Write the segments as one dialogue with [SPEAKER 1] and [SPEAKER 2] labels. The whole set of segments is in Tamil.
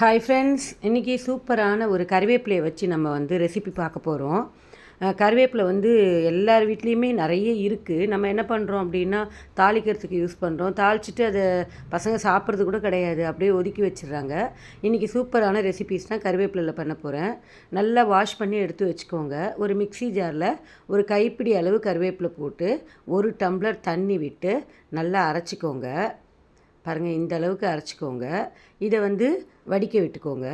[SPEAKER 1] ஹாய் ஃப்ரெண்ட்ஸ் இன்றைக்கி சூப்பரான ஒரு கருவேப்பிலையை வச்சு நம்ம வந்து ரெசிபி பார்க்க போகிறோம் கருவேப்பிலை வந்து எல்லார் வீட்லேயுமே நிறைய இருக்குது நம்ம என்ன பண்ணுறோம் அப்படின்னா தாளிக்கிறதுக்கு யூஸ் பண்ணுறோம் தாளிச்சிட்டு அதை பசங்க சாப்பிட்றது கூட கிடையாது. அப்படியே ஒதுக்கி வச்சிடுறாங்க. இன்றைக்கி சூப்பரான ரெசிபிஸ் கருவேப்பிலையில் பண்ண போகிறேன் நல்லா வாஷ் பண்ணி எடுத்து வச்சுக்கோங்க. ஒரு மிக்ஸி ஜாரில் ஒரு கைப்பிடி அளவு கருவேப்பிலை போட்டு ஒரு டம்ளர் தண்ணி விட்டு நல்லா அரைச்சிக்கோங்க. பாருங்கள் இந்த அளவுக்கு அரைச்சிக்கோங்க. இதை வந்து வடிக்க விட்டுக்கோங்க.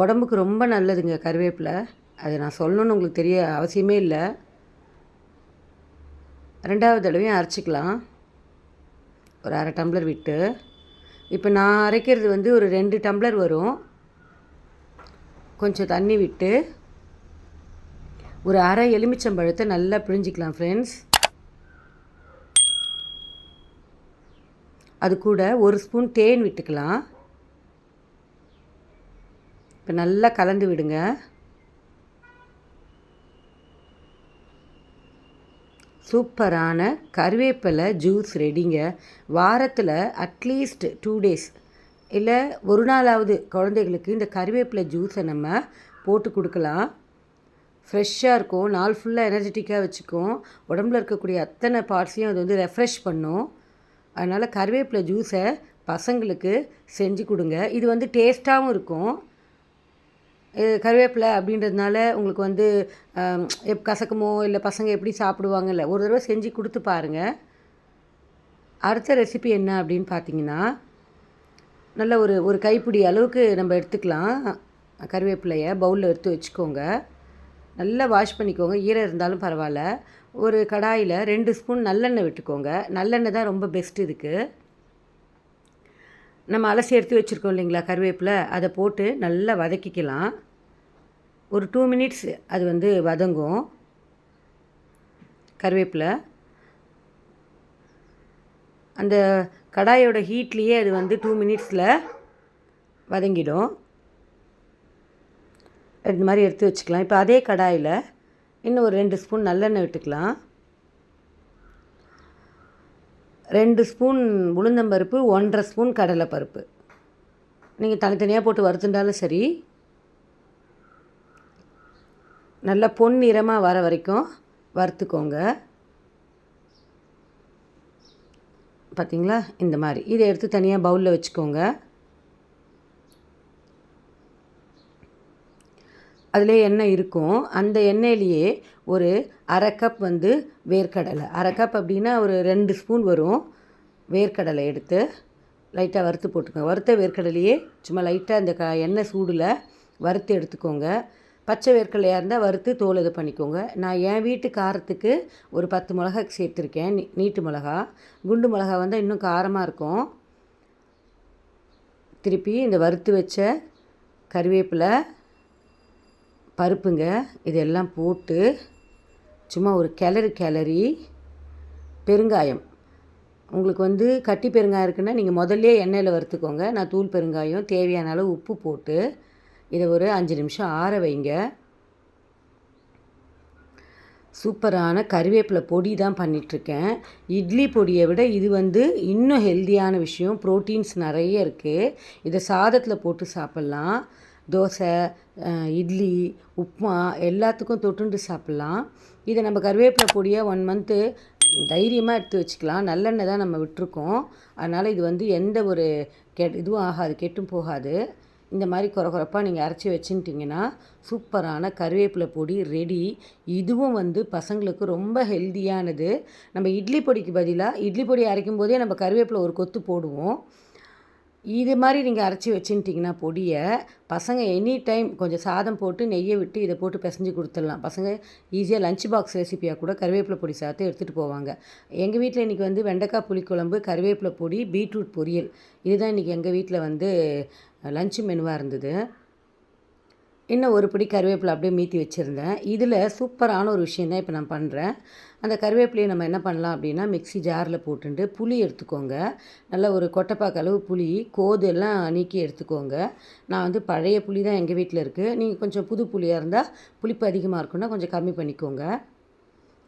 [SPEAKER 1] உடம்புக்கு ரொம்ப நல்லதுங்க கருவேப்பிலை. அதை நான் சொல்லணும்னு உங்களுக்கு தெரிய அவசியமே இல்லை. ரெண்டாவது தடவையும் அரைச்சிக்கலாம். ஒரு அரை டம்ளர் விட்டு. இப்போ நான் அரைக்கிறது வந்து ஒரு ரெண்டு டம்ளர் வரும். கொஞ்சம் தண்ணி விட்டு ஒரு அரை எலுமிச்சம்பழத்தை நல்லா பிழிஞ்சிக்கலாம் ஃப்ரெண்ட்ஸ் அது கூட ஒரு ஸ்பூன் தேன் விட்டுக்கலாம். இப்போ நல்லா கலந்து விடுங்க. சூப்பரான கருவேப்பிலை ஜூஸ் ரெடிங்க. வாரத்தில் அட்லீஸ்ட் டூ டேஸ். இல்லை ஒரு நாளாவது குழந்தைகளுக்கு இந்த கருவேப்பிலை ஜூஸை நம்ம போட்டு கொடுக்கலாம். ஃப்ரெஷ்ஷாக இருக்கும். நாள் ஃபுல்லாக எனர்ஜெட்டிக்காக வச்சுக்கும். உடம்புல இருக்கக்கூடிய அத்தனை பார்ட்ஸையும் அது வந்து ரெஃப்ரெஷ் பண்ணும். அதனால் கருவேப்பிலை ஜூஸை பசங்களுக்கு செஞ்சு கொடுங்க. இது வந்து டேஸ்ட்டாகவும் இருக்கும். கருவேப்பிலை அப்படின்றதுனால உங்களுக்கு வந்து எப் கசக்குமோ இல்லை பசங்க எப்படி சாப்பிடுவாங்கல்ல ஒரு தடவை செஞ்சு கொடுத்து பாருங்கள் அடுத்த ரெசிபி என்ன அப்படின்னு பார்த்தீங்கன்னா நல்ல ஒரு ஒரு கைப்பிடி அளவுக்கு நம்ம எடுத்துக்கலாம். கருவேப்பிலையை பவுலில் எடுத்து வச்சுக்கோங்க. நல்லா வாஷ் பண்ணிக்கோங்க. ஈரம் இருந்தாலும் பரவாயில்ல. ஒரு கடாயில் ரெண்டு ஸ்பூன் நல்லெண்ணெய் விட்டுக்கோங்க. நல்லெண்ணெய் தான் ரொம்ப பெஸ்ட் இதுக்கு. நம்ம அலசி எடுத்து வச்சுருக்கோம் இல்லைங்களா கருவேப்பில். அதை போட்டு நல்லா வதக்கிக்கலாம். ஒரு டூ மினிட்ஸ் அது வந்து வதங்கும். கருவேப்பில். அந்த கடாயோட ஹீட்லேயே அது வந்து டூ மினிட்ஸில் வதங்கிடும். இந்த மாதிரி எடுத்து வச்சுக்கலாம். இப்போ அதே கடாயில் இன்னும் ஒரு ரெண்டு ஸ்பூன் நல்லெண்ணெய் விட்டுக்கலாம். ரெண்டு ஸ்பூன் உளுந்தம்பருப்பு ஒன்றரை ஸ்பூன் கடலைப்பருப்பு. நீங்கள் தனித்தனியாக போட்டு வறுத்துட்டாலும் சரி. நல்லா பொன்னிறமாக வர வரைக்கும் வறுத்துக்கோங்க. பார்த்திங்களா இந்த மாதிரி. இதை எடுத்து தனியாக பவுலில் வச்சுக்கோங்க. அதிலே எண்ணெய் இருக்கும். அந்த எண்ணெயிலேயே ஒரு அரை கப் வந்து வேர்க்கடலை. அரை கப் அப்படின்னா ஒரு ரெண்டு ஸ்பூன் வரும். வேர்க்கடலை எடுத்து லைட்டாக வறுத்து போட்டுக்கோங்க. வறுத்த வேர்க்கடலையே சும்மா லைட்டாக அந்த க எண்ணெய் சூடில் வறுத்து எடுத்துக்கோங்க. பச்சை வேர்க்கடலையாக இருந்தால் வறுத்து தோல் இது பண்ணிக்கோங்க. நான் என் வீட்டு காரத்துக்கு ஒரு பத்து மிளகா சேர்த்துருக்கேன். நீ நீட்டு மிளகா. குண்டு மிளகா வந்தால் இன்னும் காரமாக இருக்கும். திருப்பி இந்த வறுத்து வச்ச கருவேப்பிலை பருப்புங்க இதெல்லாம் போட்டு சும்மா ஒரு கிளறு கிளறி பெருங்காயம். உங்களுக்கு வந்து கட்டி பெருங்காயம் இருக்குன்னா நீங்கள் முதல்ல எண்ணெயில் வறுத்துக்கோங்க. நான் தூள் பெருங்காயம் தேவையான அளவு உப்பு போட்டு இதை ஒரு அஞ்சு நிமிஷம் ஆற வைங்க. சூப்பரான கருவேப்பிலை பொடி தான் பண்ணிகிட்ருக்கேன் இட்லி பொடியை விட இது வந்து இன்னும் ஹெல்த்தியான விஷயம். ப்ரோட்டீன்ஸ் நிறைய இருக்குது இதை சாதத்தில் போட்டு சாப்பிட்லாம். தோசை இட்லி உப்புமா எல்லாத்துக்கும் தொட்டுண்டு சாப்பிட்லாம். இதை நம்ம கருவேப்பிலை பொடியை ஒன் மந்த்து தைரியமாக எடுத்து வச்சுக்கலாம். நல்லெண்ணெய் தான் நம்ம விட்டுருக்கோம். அதனால் இது வந்து எந்த ஒரு கெ இதுவும் ஆகாது கெட்டும் போகாது. இந்த மாதிரி குறை குறைப்பாக நீங்கள் அரைச்சி வச்சுட்டிங்கன்னா சூப்பரான கருவேப்பிலை பொடி ரெடி இதுவும் வந்து பசங்களுக்கு ரொம்ப ஹெல்த்தியானது நம்ம இட்லி பொடிக்கு பதிலாக இட்லி பொடி அரைக்கும் போதே நம்ம கருவேப்பிலை ஒரு கொத்து போடுவோம். இது மாதிரி நீங்கள் அரைச்சி வச்சுட்டிங்கன்னா பொடியை பசங்க எனி டைம் கொஞ்சம் சாதம் போட்டு நெய்யை விட்டு இதை போட்டு பிசைஞ்சு கொடுத்துடலாம். பசங்க ஈஸியாக லஞ்ச் பாக்ஸ் ரெசிப்பியாக கூட கருவேப்பிலை பொடி சாத்து எடுத்துகிட்டு போவாங்க. எங்கள் வீட்டில் இன்றைக்கி வந்து வெண்டைக்காய் புளிக்குழம்பு கருவேப்பிலை பொடி பீட்ரூட் பொரியல். இதுதான் இன்றைக்கி எங்கள் வீட்டில் வந்து லஞ்ச் மெனுவாக இருந்தது. இன்னும் ஒரு பிடி கருவேப்பிலை அப்படியே மீத்தி வச்சுருந்தேன். இதில் சூப்பரான ஒரு விஷயம் தான் இப்போ நான் பண்ணுறேன். அந்த கருவேப்பிலையை நம்ம என்ன பண்ணலாம் அப்படின்னா மிக்ஸி ஜாரில் போட்டுட்டு புளி எடுத்துக்கோங்க. நல்லா ஒரு கொட்டைப்பாக்கு அளவு புளி கோது எல்லாம் நீக்கி எடுத்துக்கோங்க. நான் வந்து பழைய புளி தான் எங்கள் வீட்டில் இருக்குது. நீங்கள் கொஞ்சம் புது புளியாக இருந்தால் புளிப்பு அதிகமாக இருக்குன்னா கொஞ்சம் கம்மி பண்ணிக்கோங்க.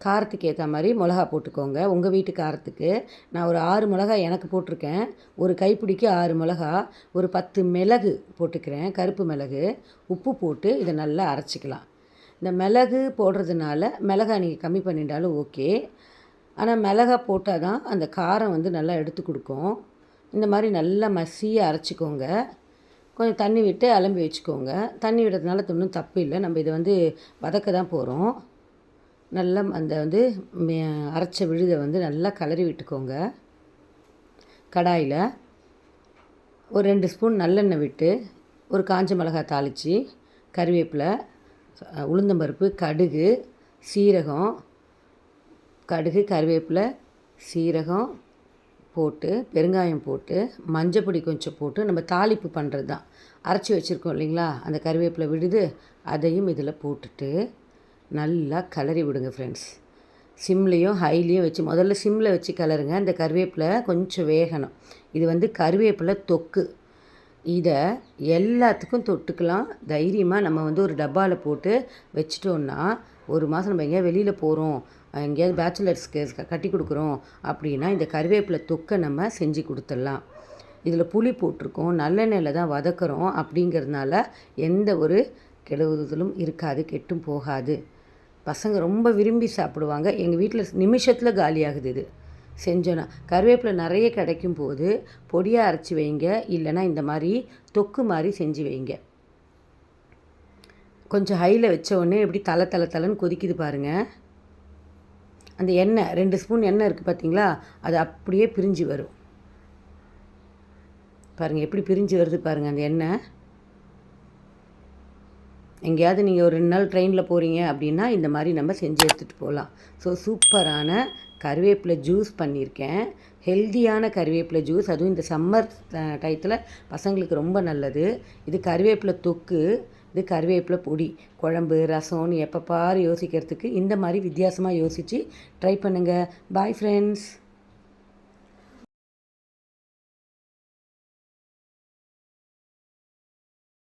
[SPEAKER 1] காரத்துக்கு ஏற்ற மாதிரி மிளகா போட்டுக்கோங்க. உங்கள் வீட்டு காரத்துக்கு. நான் ஒரு ஆறு மிளகா எனக்கு போட்டிருக்கேன். ஒரு கைப்பிடிக்கு ஆறு மிளகா ஒரு பத்து மிளகு போட்டுக்கிறேன். கருப்பு மிளகு. உப்பு போட்டு இதை நல்லா அரைச்சிக்கலாம். இந்த மிளகு போடுறதுனால மிளகா நீங்கள் கம்மி பண்ணிட்டாலும் ஓகே. ஆனால் மிளகா போட்டால் தான் அந்த காரம் வந்து நல்லா எடுத்து கொடுக்கும். இந்த மாதிரி நல்லா மசியாக அரைச்சிக்கோங்க. கொஞ்சம் தண்ணி விட்டு அலம்பி வச்சுக்கோங்க. தண்ணி விடுறதுனால ஒன்றும் தப்பு இல்லை. நம்ம இதை வந்து வதக்க தான் போகிறோம் நல்லா அந்த வந்து அரைச்ச விழுதை வந்து நல்லா கலரி விட்டுக்கோங்க. கடாயில் ஒரு ரெண்டு ஸ்பூன் நல்லெண்ணெய் விட்டு ஒரு காஞ்ச மிளகாய் தாளித்து கறிவேப்பிலை உளுந்தம்பருப்பு கடுகு சீரகம் கடுகு கறிவேப்பிலை சீரகம் போட்டு பெருங்காயம் போட்டு மஞ்சப்பொடி கொஞ்சம் போட்டு நம்ம தாளிப்பு பண்ணுறது தான் அரைச்சி வச்சுருக்கோம் இல்லைங்களா? அந்த கறிவேப்பிலை விடுது அதையும் இதில் போட்டுட்டு நல்லா கலரி விடுங்க ஃப்ரெண்ட்ஸ் சிம்லேயும் ஹைலேயும் வச்சு முதல்ல சிம்மில் வச்சு கலருங்க. இந்த கருவேப்பிலை கொஞ்சம் வேகணும். இது வந்து கருவேப்பிலை தொக்கு. இதை எல்லாத்துக்கும் தொட்டுக்கலாம். தைரியமாக நம்ம வந்து ஒரு டப்பாவில் போட்டு வச்சிட்டோன்னா ஒரு மாதம் நம்ம எங்கேயாவது வெளியில் போகிறோம் எங்கேயாவது பேச்சுலர்ஸ்க்கு கட்டி கொடுக்குறோம் அப்படின்னா இந்த கருவேப்பிலை தொக்கை நம்ம செஞ்சு கொடுத்துடலாம். இதில் புளி போட்டிருக்கோம். நல்லெண்ணெயில் தான் வதக்குறோம் அப்படிங்கிறதுனால எந்த ஒரு கெடுதலும் இருக்காது கெட்டும் போகாது. பசங்க ரொம்ப விரும்பி சாப்பிடுவாங்க. எங்கள் வீட்டில் நிமிஷத்தில் காலியாகுது இது. செஞ்சோன்னா கருவேப்பிலை நிறைய கிடைக்கும் போது பொடியாக அரைச்சி வைங்க. இல்லைன்னா இந்த மாதிரி தொக்கு மாதிரி செஞ்சு வைங்க. கொஞ்சம் ஹையில் வச்ச உடனே எப்படி தலை தலை தலைன்னு கொதிக்குது பாருங்கள் அந்த எண்ணெய் ரெண்டு ஸ்பூன் எண்ணெய் இருக்குது பார்த்தீங்களா அது அப்படியே பிரிஞ்சு வரும். பாருங்கள் எப்படி பிரிஞ்சு வருது பாருங்கள் அந்த எண்ணெய். எங்கேயாவது நீங்கள் ஒரு ரெண்டு நாள் ட்ரெயினில் போகிறீங்க அப்படின்னா இந்த மாதிரி நம்ம செஞ்சு எடுத்துகிட்டு போகலாம் ஸோ சூப்பரான கருவேப்பிலை ஜூஸ் பண்ணியிருக்கேன். ஹெல்தியான கருவேப்பிலை ஜூஸ் அதுவும் இந்த சம்மர் டயத்தில் பசங்களுக்கு ரொம்ப நல்லது. இது கருவேப்பிலை தொக்கு இது கருவேப்பிலை பொடி. குழம்பு ரசம்னு எப்போ பாரு யோசிக்கிறதுக்கு இந்த மாதிரி வித்தியாசமாக யோசித்து ட்ரை பண்ணுங்கள் பாய் ஃப்ரெண்ட்ஸ்